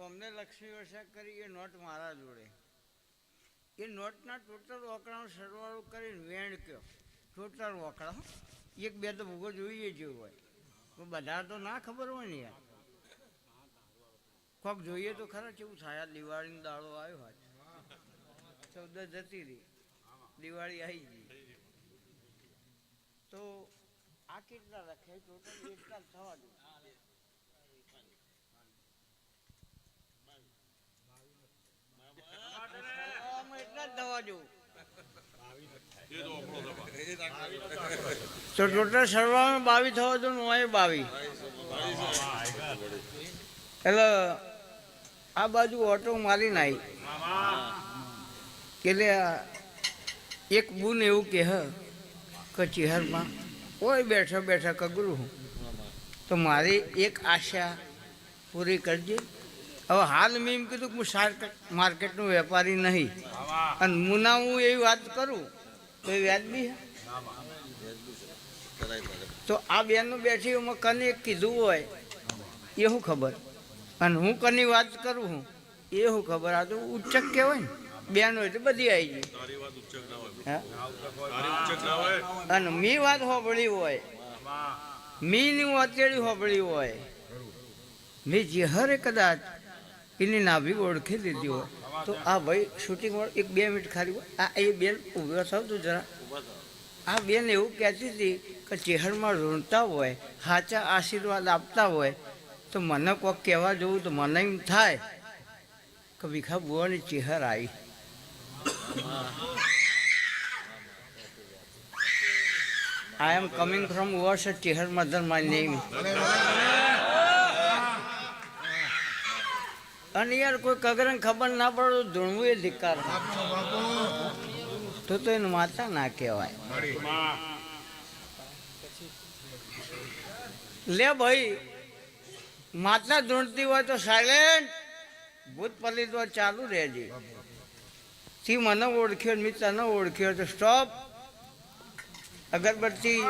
કોમને લક્ષ્મી વર્ષા કરી એ નોટ મારા જોડે. એ નોટના ટોટલ ઓકળાનો સરવાળો કરીને વેણ કયો. ટોટલ ઓકળા એક બે તો ભૂગો જોઈએ જેવું હોય. બધા તો ના ખબર હોય ને યાર. કોક જોઈએ તો ખરા કેવું થાય. દિવાળીનો દાડો આવ્યો હોય. ચૌદ જતી રહી દિવાળી આવી ગઈ. તો આ કેટલા રાખે ટોટલ કેટલા થવા દો આમાં એટલા જ થવા દો તો ટોટલ સરવાળામાં બાવી થવા દો ને બાવી એટલે આ બાજુ ઓટો મારી નાઈ એટલે એક બુન એવું કે હ કે કોઈ બેઠા બેઠા કગરું હું. તો મારી એક આશા પૂરી કરજે. હવે હાલ મેં એમ કીધું કે હું માર્કેટનો વેપારી નહીં. અને મુના હું એવી વાત કરું. એ વ્યાજબી હે? તો આ બેનનું બેઠી એમાં કને કીધું હોય, એ શું ખબર? અને હું કની વાત કરું હું, એ શું ખબર? આ તો ઉચ્ચક કહેવાય ને, બેન હોય તો બધી આવી જાય હા? અને મી વાત હોબળી હોય, મીની વાતેડી હોબળી હોય, મેં જે હરે કદાચ એની નાભી ઓળખી દીધી હોય. તો આ ભાઈ શૂટિંગ એક બે મિનિટ ખાલી આ એ બેન ઊભો થાવ તો જરા. આ બેન એવું કહેતી હતી કે ચહેરમાં રોણતા હોય સાચા આશીર્વાદ આપતા હોય તો મને કોઈક કહેવા જવું તો મને એમ થાય કે ભીખા બુવાની ચહેર આવી. I coming from what's a Chihar mother, my name. અને યાર કોઈ કગરન ખબર ના પડે તો ધૂણવું એ ધિકાર તો તો એને માતા ના કહેવાય. લે ભાઈ માતા ધૂણતી હોય તો સાયલેન્ટ ભૂત પલિત ચાલુ રહેજે. તી મને ઓળખ્યો મિત્ર ન ઓળખ્યો તો સ્ટોપ અગરબત્તી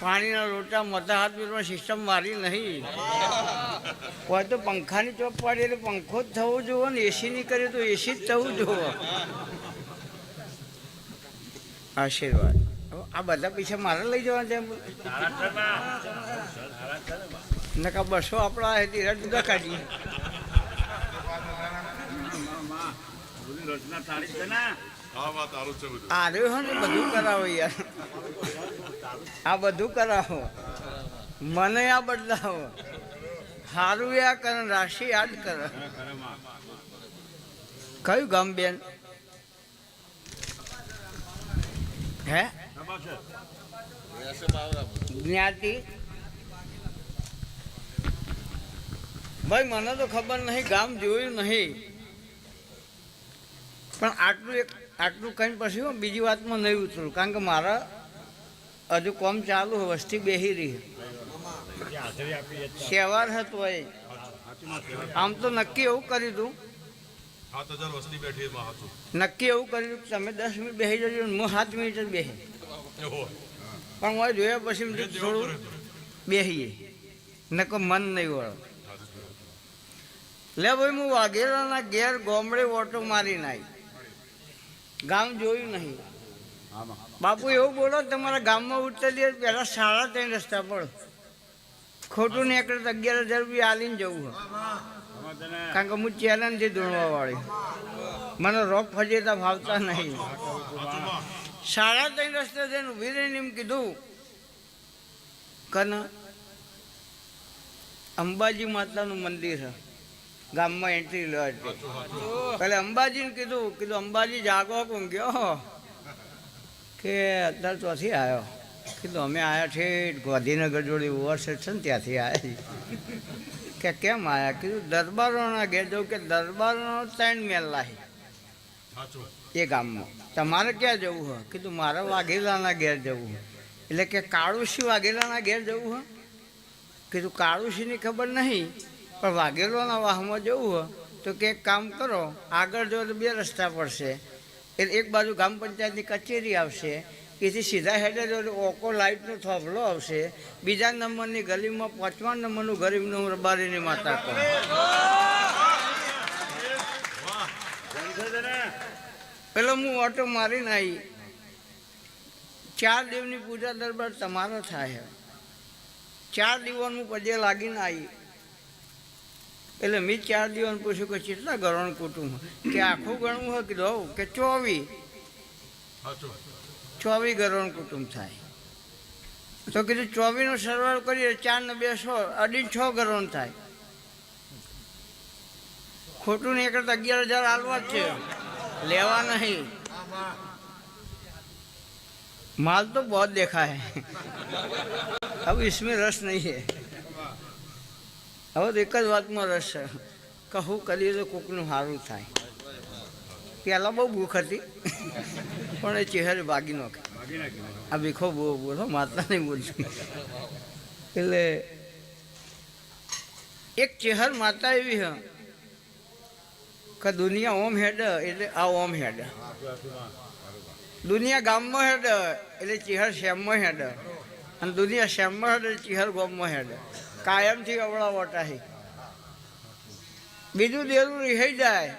પાણીના લોટા મોટા હાથ પીરમાં સિસ્ટમ મારી નહીં હોય તો પંખાની ચોપ પાડી એટલે પંખો જ થવો જોવો ને એસી નહીં કરે તો એસી જ થવું જોવો આશીર્વાદ આ બધા પૈસા મારે લઈ જવા છે નકા બસો આપણા તીરા જુદા કાઢીએ રચના તારીખ છે ને બધું. કરાવો યાર. આ બધું કરાવો. મને આ બદલાવો. સારું આ કરણ ને રાશિ યાદ કર. કયું ગામ બેન? હે? જ્ઞાતિ? ભાઈ, મને તો ખબર નહીં, ગામ જોયું નહીં. પણ આટલું એક આટલું કહીને પછી હું બીજી વાતમાં નહીં ઉતરું, કારણ કે મારા હજુ કોમ ચાલુ વસ્તી બેહી રહી તહેવાર હતો એ. આમ તો નક્કી એવું એમાં હતું નક્કી એવું કર્યું તમે દસ મિનિટ બેસી જજો હું સાત મિનિટ જ બેસી પણ હું જોયા પછી થોડું બેસીએ નકો મન નહીં વળો. લે ભાઈ, હું વાઘેલાના ઘેર ગોમડે ઓટો મારી નાઈ ગામ જોયું નહીં. બાપુ એવું બોલો તમારા ગામમાં ઉતરીએ પહેલાં સાડા ત્રણ રસ્તા પર. ખોટું નીકળે તો અગિયાર હજાર રૂપિયા આલીને જવું હોય. કારણ કે હું ચેલેન્જથી દોડવા વાળી મને રોગ ફજેતા ભાવતા નહીં. સાડા ત્રણ રસ્તે જઈને ઊભી રહીને એમ કીધું કન અંબાજી માતાનું મંદિર છે. ગામમાં એન્ટ્રી લો એટલે અંબાજીને કીધું કીધું અંબાજી જાગો ગયો? કે અત્યારે ત્યાંથી આવ્યો કીધું અમે આવ્યા છે ગાંધીનગર જોડે ઓવરસેટ છે ને ત્યાંથી આવ્યા કે કેમ આવ્યા કીધું દરબારોના ઘેર જવું કે દરબારોનો ત્રણ મેલ લાહી. એ ગામમાં. તમારે ક્યાં જવું હોય કીધું મારે વાઘેલાના ઘેર જવું એટલે કે કાળુસિંહ વાઘેલાના ઘેર જવું હોય કીધું કાળુસિંહની ખબર નહીં. પણ વાઘેલોના વાહમાં જવું હોય તો કંઈક કામ કરો, આગળ જો બે રસ્તા પડશે. એટલે એક બાજુ ગ્રામ પંચાયતની કચેરી આવશે, એથી સીધા હેડે જો ઓકો લાઇટનો થોભલો આવશે, બીજા નંબરની ગલીમાં પાંચમા નંબરનું ગરીબનું રબારીની માતા કહો. પેલો હું ઓટો મારીને આવી ચાર દેવની પૂજા દરબાર તમારો થાય. ચાર દીવાનું પજે લાગીને આવી એટલે મેં ચાર દિવસ પૂછ્યું કે કેટલા ગરણ કુટુંબ કે આખું ગણવું હોય કીધું કે ચોવીસ સાચું ચોવીસ ગરણ કુટુંબ થાય તો કીધું ચોવીસનો સરવાળો કરીએ ચાર ને બે સો અઢી છ ગરણ થાય ખોટું નહીં કરતા અગિયાર હજાર હાલવા જ છે લેવા નહીં माल तो बहुत देखा है अब इसमें रस नहीं है હવે તો એક જ વાતમાં રસ છે કહું કરીએ તો કોકનું સારું થાય. પહેલાં બહુ ભૂખ હતી, પણ એ ચહેરે ભાગી નાખે આ ભીખો બહુ બોલો માતા નહીં બોલતી. એટલે એક ચહેર માતા એવી હ કે દુનિયા ઓમ હેડ, એટલે આ ઓમ હેડ. દુનિયા ગામમાં હેડ, એટલે ચહેર શેમમાં હેડ. અને દુનિયા શ્યામમાં હેડ, એટલે ચહેર ગામમાં હેડ. કાયમથી અવળા વટાહી બીજું દેરું રિહાઈ જાય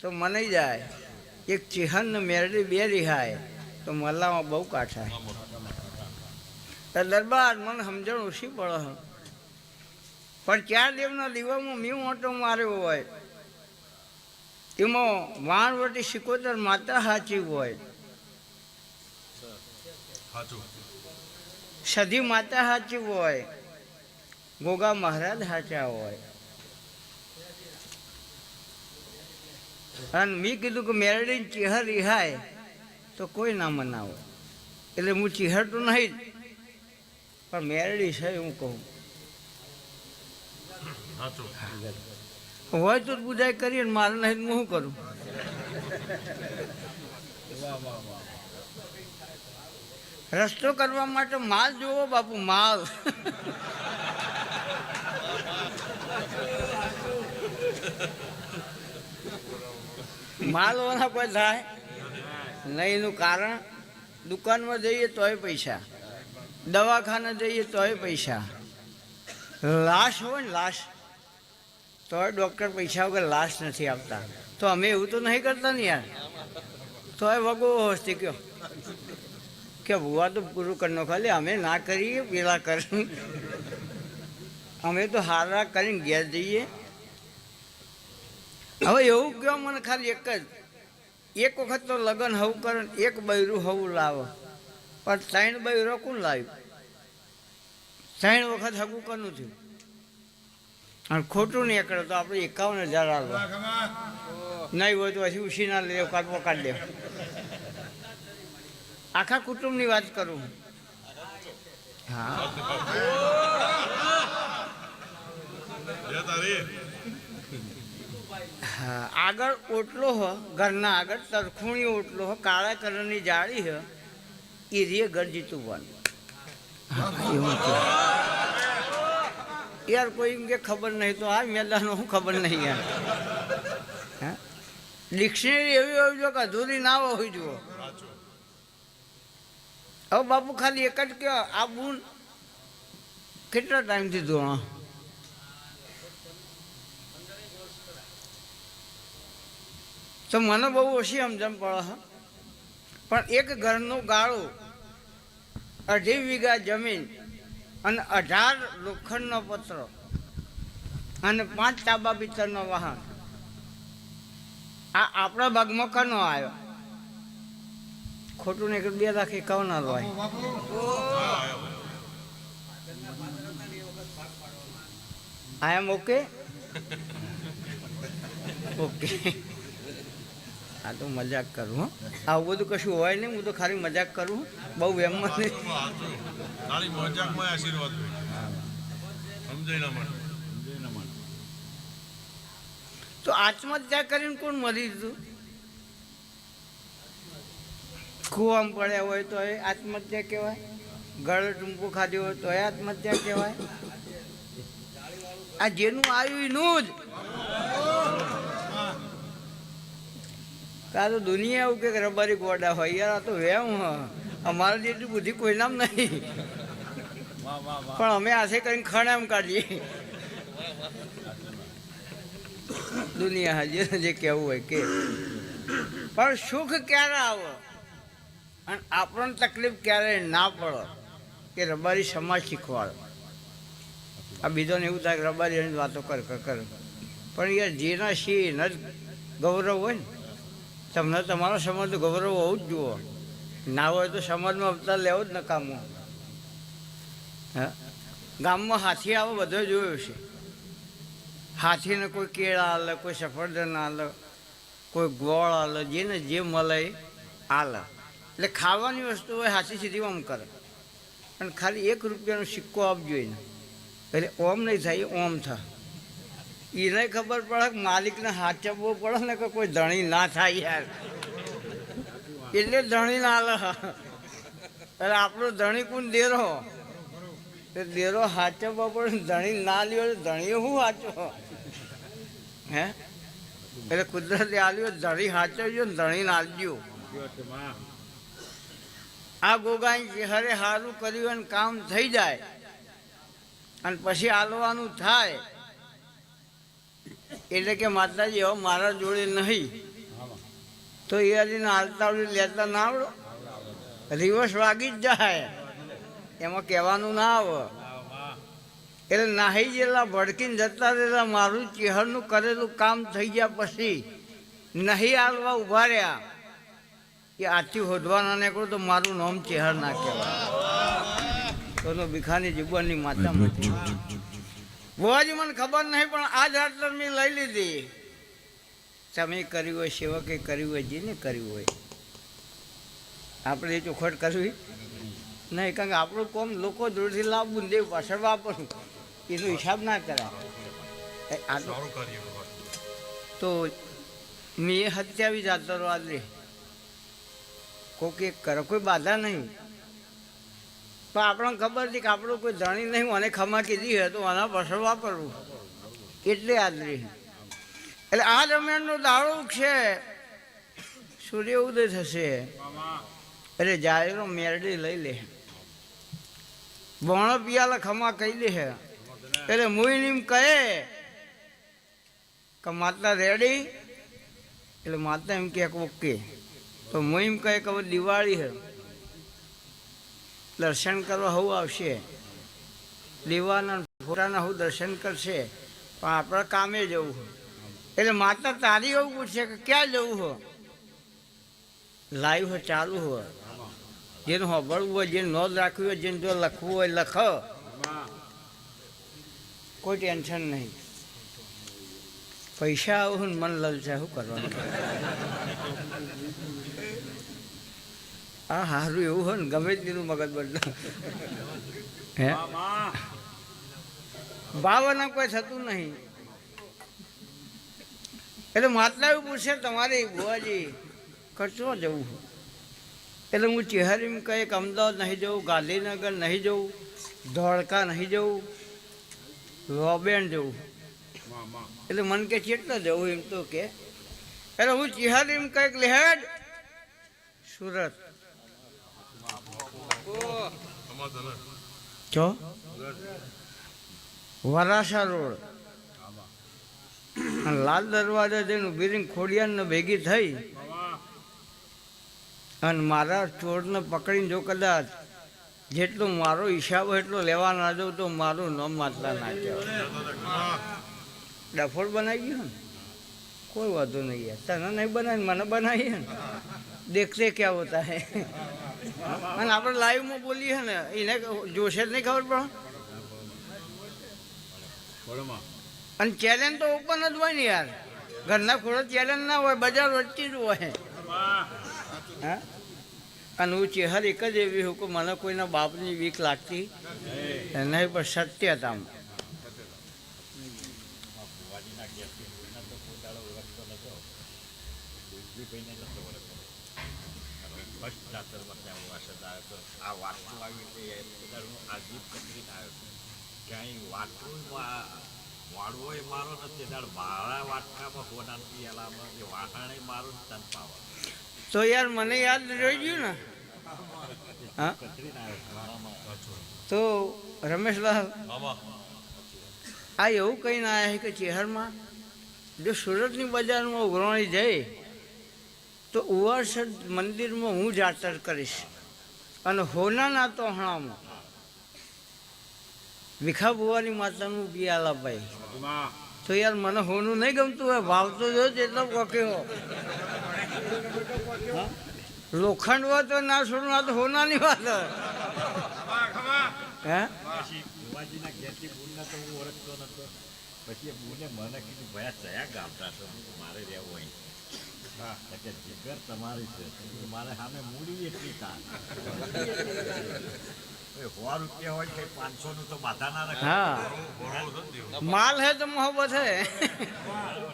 તો મને જાય. એક ચિહન મેરડી બે રિહાય તો મલ્લામાં બહુ કાઠાય તો દરબાર મને સમજણ ઓછી પડે પણ ચાર દેવના દીવામાં મી ઓટો માર્યો હોય એમાં વાણવટી સિકોતર માતા સાચી હોય. સધી માતા સાચી હોય. ગોગા મહારાજ સાચા હોય. અને મેં કીધું કે મેરડી ચિહર રિહાય તો કોઈ ના મનાવો. એટલે હું ચિહર તો નહીં. પણ મેરડી છે હું કહું. હોય તો બુધાય કરીએ ને મારે નહીં હું શું કરું રસ્તો કરવા માટે માલ જોવો બાપુ માલ. માલ વાળા કોઈ થાય. નહીં એનું કારણ, દુકાનમાં જઈએ તોય પૈસા. દવાખાને જઈએ તોય પૈસા. લાશ હોય ને લાશ, તોય ડૉક્ટર પૈસા વગર લાશ નથી આપતા. તો અમે એવું તો નહીં કરતા ને યાર. તોય વગો હસ્તી કયો. કે ભુવા તો પૂરું કરનો ખાલી અમે ના કરીએ, પેલા કરી. અમે તો હારા કરીને ઘેર જઈએ. હવે એવું કહો મને ખાલી એક જ. એક વખત તો લગ્ન હવું કરે ને એક બૈરું હવું લાવો. પણ ત્રણ બૈરો કોણ લાવ્યું? ત્રણ વખત હગું કરનું થયું. અને ખોટું નહીં કરે તો આપણે એકાવન હજાર આવવા નહીં હોય તો પછી ઉછીના લેવ કાઢવો કાઢ દેવ આખા કુટુંબની વાત કરું હા. હા. આગળ ઓટલો હો ઘરના આગળ તરખુણી ઓટલો હો કાળા કલરની જાળી હ એ રે ઘર જીતુવાનું હા, યાર કોઈ એમ કે ખબર નહીં તો આ મેદાનો હું ખબર નહીં યાર હા? ડિક્શનરી એવી હોવી જોઈએ કે અધૂરી ના હોવી જુઓ. હવે બાપુ ખાલી એક જ કહો આ બૂન કેટલા ટાઈમથી ધોણો તો મને બહુ ઓછી સમજણ પડે, હા. પણ એક ઘરનું ગાળું, અઢી વીઘા જમીન અને અઢાર લોખંડનો પત્ર અને પાંચ તાબા પિત્તરનો વાહન, આ આપણા ભાગમાં કનો આવ્યો? ખોટું ને બે લાખ એકાવન હોય. I am okay? ઓકે. આ તો મજાક કરું હો. આવું બધું કશું હોય નહીં હું તો ખાલી મજાક કરું બહુ એમમાં નહીં. મજાકમાં આશીર્વાદ તો આત્મહત્યા કરીને કોણ મરી દીધું કુવામ પડ્યા હોય તો એ આત્મહત્યા કહેવાય. ગળ ટૂંકું ખાધ્યો હોય તો એ આત્મહત્યા કહેવાય. આ જેનું આવ્યું એનું જ. આ તો દુનિયા એવું કે રબારી ગોડા હોય. યાર, આ તો વેમ અમારા જેટલી બુદ્ધિ કોઈનામ નહીં. પણ અમે આશે કરીને ખણામ કાઢીએ. દુનિયા હાજર જે કહેવું હોય કે. પણ સુખ ક્યારે આવે? અને આપણને તકલીફ ક્યારે ના પડે કે રબારી સમાજ શીખવાડો. આ બીજોને એવું થાય કે રબારી વાતો કર કર પણ યાર, જેના શી ન ગૌરવ હોય ને તમને તમારો સમાજ ગૌરવ હોવું જ જુઓ. ના હોય તો સમાજમાં અવતાર લેવો જ નકામો હા. ગામમાં હાથી આવે, બધો જોયો છે હાથીને કોઈ કેળા આલે, કોઈ સફરજન આલે, કોઈ ગોળ આલે, જેને જે મળે આલે. એટલે ખાવાની વસ્તુ હોય, હાથી સીધી ઓમ કરે. અને ખાલી એક રૂપિયાનો સિક્કો આપજો એને. એટલે ઓમ નહીં થાય ઓમ થાય. એને ખબર પડે કે માલિકને હાચવવો પડે ને કે કોઈ ધણી ના થાય યાર. એટલે ધણી ના લે એટલે આપણો ધણી કોણ દેરો? એ દેરો હાચવવો પડે ધણી ના લ્યો ધણીએ ધણી શું હાચવો? હે? એટલે કુદરતે આલ્યો ધણી હાચવજો ને ધણી નાલજો આ ગોગાઈ હરે સારું કર્યું અને કામ થઈ જાય. અને પછી આલવાનું થાય. એટલે કે માતાજી, હવે મારા જોડે નહીં. તો એ હજી હાલતા લેતા ના આવડો. રિવર્સ વાગી જ જાય. એમાં કહેવાનું ના આવે. એટલે નાહી જેલા ભડકીને જતા રહેલા, મારું ચેહરનું કરેલું કામ થઈ ગયા પછી નહીં હાલવા ઊભા રહ્યા. કે આથી હોદવાના નીકળો તો મારું નામ ચેહર ના કહેવાય. તો ભીખાની જીવવાની માતા બુવાજી મને ખબર નહીં પણ આ જ આટલા મેં લઈ લીધી. તમે કર્યું હોય સેવકે કર્યું હોય જેને કર્યું હોય. આપણે એ ચોખવટ કરવી? નહીં કારણ કે આપણું કોમ લોકો દૂરથી લાવવું દેવું પાછળ વાપરવું. એનો હિસાબ ના કરાય. એ તો મેં હત્યાવી જાતો આજે કોક એક કરે કોઈ બાધા નહીં. પણ આપણને ખબર છે કે આપણું કોઈ ધણી નહીં મને ખમા કીધી હોય તો આના પાછળ વાપરવું એટલે આદરી એટલે આ દરમિયાનનો દાડો છે, સૂર્ય ઉદય થશે. એટલે જાહેરો મેરડી લઈ લે. ભણો પિયાલે ખમા કહી દે એટલે મોહિનીમ કહે કે માતા રેડી. એટલે માતા એમ કે ઓકે. તો મુઈમ કહે કે દિવાળી છે. દર્શન કરવા હું આવશે. દીવાના ફોટાના હું દર્શન કરશે. પણ આપણે કામે જવું હોય. એટલે માતા તારી એવું પૂછશે કે ક્યાં જવું હો લાઈવ હોય, ચાલુ હોય. જેને હોબળવું હોય, જેને નોંધ રાખવી હોય, જેને જો લખવું હોય, લખ. કોઈ ટેન્શન નહીં. પૈસા આવું મન લલચા શું કરવાનું. આ સારું એવું હોય ને ગમે તેનું મગજ બદલા હે? ભાવના કોઈ થતું નહીં. એટલે માતલા એવું પૂછે તમારે બુવાજી ખર્ચો જવું? એટલે હું ચેહરીમ કહે કે અમદાવાદ નહીં જવું ગાંધીનગર નહીં જવું ધોળકા નહીં જવું રોબેન જવું. એટલે મન કે કેટલા જવું? એમ તો કે. એટલે હું ચિહારીમ કંઈક લેહેડ સુરત. સમાધાન વરાસા રોડ. લાલ દરવાજા જઈને બિરિંગ ખોડિયાને ભેગી થઈ. અને મારા ચોરને પકડીને જો કદાચ જેટલો મારો હિસાબ એટલો લેવા ના દઉં તો મારું નામ માતલા ના કહેવાય. ડફોડ બનાવી ગયો ને? કોઈ વાંધો નહીં તને નહીં બનાવી મને બનાવી ને? દેખતે ક્યાં હોતા હે અને આપણે લાઈવમાં બોલીએ ને એને જોશે જ નહીં ખબર પણ. અને ચેલેન્જ તો ઓપન જ હોય ને યાર. ઘરના ખોડો ચેલેન્જ ના હોય બજાર વચ્ચે જ હોય. હા? અને હું ચેહર એક જ એવી હું કે મને કોઈના બાપની વીક લાગતી. નહીં. પણ સત્ય આ આવ્યું છે એ બધાનું આ કચરી કચરીને છે ક્યાંય વાટલું વાળવો એ મારો નથી. ત્યારે મારા વાટકામાં હોનાનું એલામાં એ વાહણે મારો તન પાવા. તો યાર મને યાદ રહી ગયું ને. હા? તો રમેશલાલ આ એવું કહીને આવ્યા છે કે ચેહરમાં જો સુરતની બજારમાં ઉઘરાણી જઈ તો ઉવાસદ મંદિરમાં હું જાતર કરીશ. અને હોનાના તોહણામાં વિખા ભુવાની માતાનું બિયાલા ભાઈ. તો યાર મને હોનું નહીં ગમતું હોય ભાવ તો જો જેટલો કોકે હો. લોખંડ હોય તો ના છોડું, આ તો હોનાની વાત. હે? પછી મને કીધું, ભયા કયા ગામતા મારે રહેવું અહીં. કે જીગર તમારી છે. મારે સામે મૂડી એટલી સો કે. માલ હે તો મોહબત હે.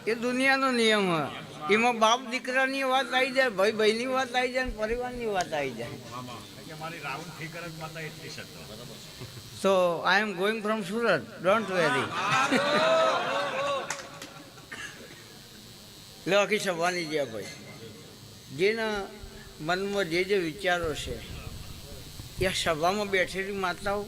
એ દુનિયાનો નિયમ હોય એમાં બાપ દીકરાની વાત આવી જાય ભાઈ ભાઈની વાત આવી જાય ને પરિવારની વાત આવી જાય. કે I am going from Surat don't છે તો બરાબર So I am going from Surat. Don't worry. લે આખી સભાની ગયા ભાઈ જેના મનમાં જે જે વિચારો છે એ સભામાં બેઠેલી માતાઓ